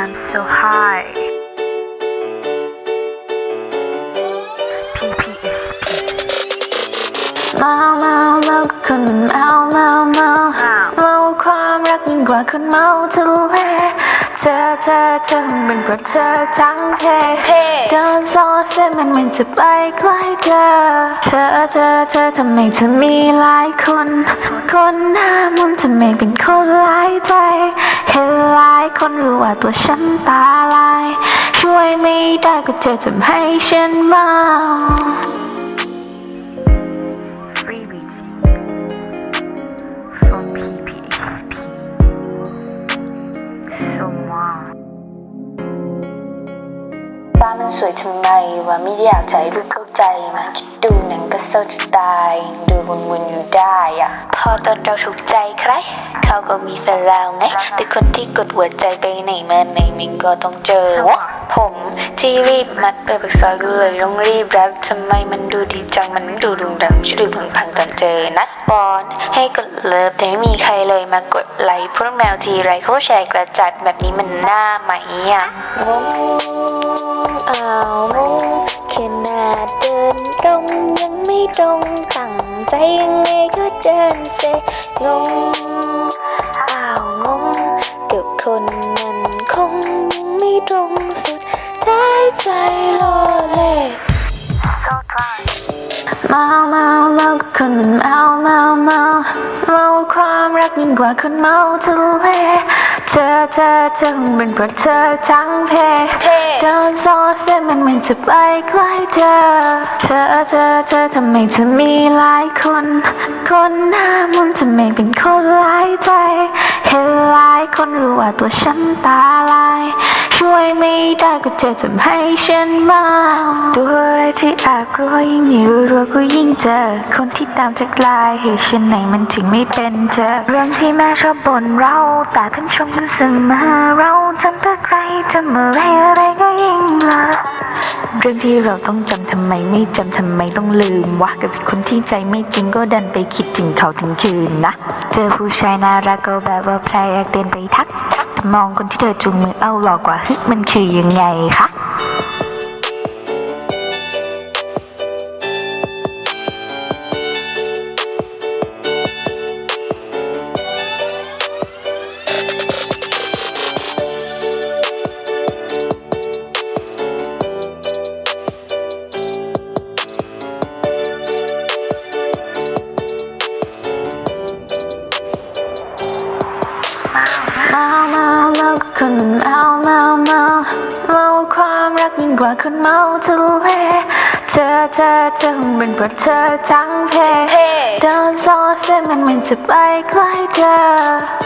am so high เมาเมาเมาคนมันเมาเมาเมาเมาความรักยิ่งกว่าคนเมาทะเลเธอเธอเธอเป็นเพราะเธอทั้งเพเดินซอเส้นมันเหมือนจะไปใกล้เธอ เธอเธอเธอทำไมเธอมีหลายคน คนหน้ามุนทำไมเป็นคนหลายใจ เห็นหลายคนรู้ว่าตัวฉันตาลาย ช่วยไม่ได้ก็เธอทำให้ฉันเมา บ้ามันสวยทำไมว่าไม่อยากถ่ายรูปเข้าใจมาคิดดูหนังก็เศร้าจะตายยังดูวนๆอยู่ได้อะพอตอนเราถูกใจใคร เขาก็มีแฟนแล้วไงแต่คนที่กดหัวใจไปไหนมาไหนมันก็ต้องเจอวะ ผมที่รีบมัดไปปากซอยก็เลยต้องรีบรัดทำไมมันดูดีจังมันไม่ดูดุงดังช่วยดูพึงพังตอนเจอนัดบอลให้กดเลิฟแต่ไม่มีใครเลยมากดไลค์พุ่นแมวทีไรเขาแชร์กระจัดแบบนี้มันน่าไหมอะงงอ้าวงงขนาดเดินตรงยังไม่ตรงตั้งใจยังไงก็เดินเซงงอ้าวงงกับคน เมาเมาเมากับคนมันเมาเมาเมาเมาความรักยิ่งกว่าคนเมาทะเลเธอเธอเธอคงเป็นเพราะเธอทั้งเพเดินซอเส้นมันมันจะไปใกล้เธอ เธอเธอเธอทำไมเธอมีหลายคน คนหน้ามันทำไมเป็นคนหลายใจ เห็นหลายคนรู้ว่าตัวฉันตาลาย ช่วยไม่ได้ก็เธอทำให้ฉันเมาตัวอะไรที่แอบกลัวยิ่งมีรัวก็ยิ่งเจอ คนที่ตามทักไลน์เหตุฉันไหนมันถึงไม่เป็นเธอ เรื่องที่แม่ชอบบ่นเราแต่ท่านชมกันเสมอเราทำเพื่อใครทำอะไรอะไรก็ยิ่งลิศเรื่องที่เราต้องจำทำไมไม่จำทำไมต้องลืมวะกับคนที่ใจไม่จริงก็ดันไปคิดถึงเขาถึงคืนนะ เจอผู้ชายน่ารักก็แบบว่าใครอยากเดินไปทักท มองคนที่เธอจูงมือเอาหลอกกว่าฮึมันคือยังไงคะ คนมันเมาเมาเมาเมาความรักยิ่งกว่าคนเมาทะเลเธอเธอเธอคงเป็นเพราะเธอทั้งเพเดินซอเส้นมันมันจะไปใกล้เธอ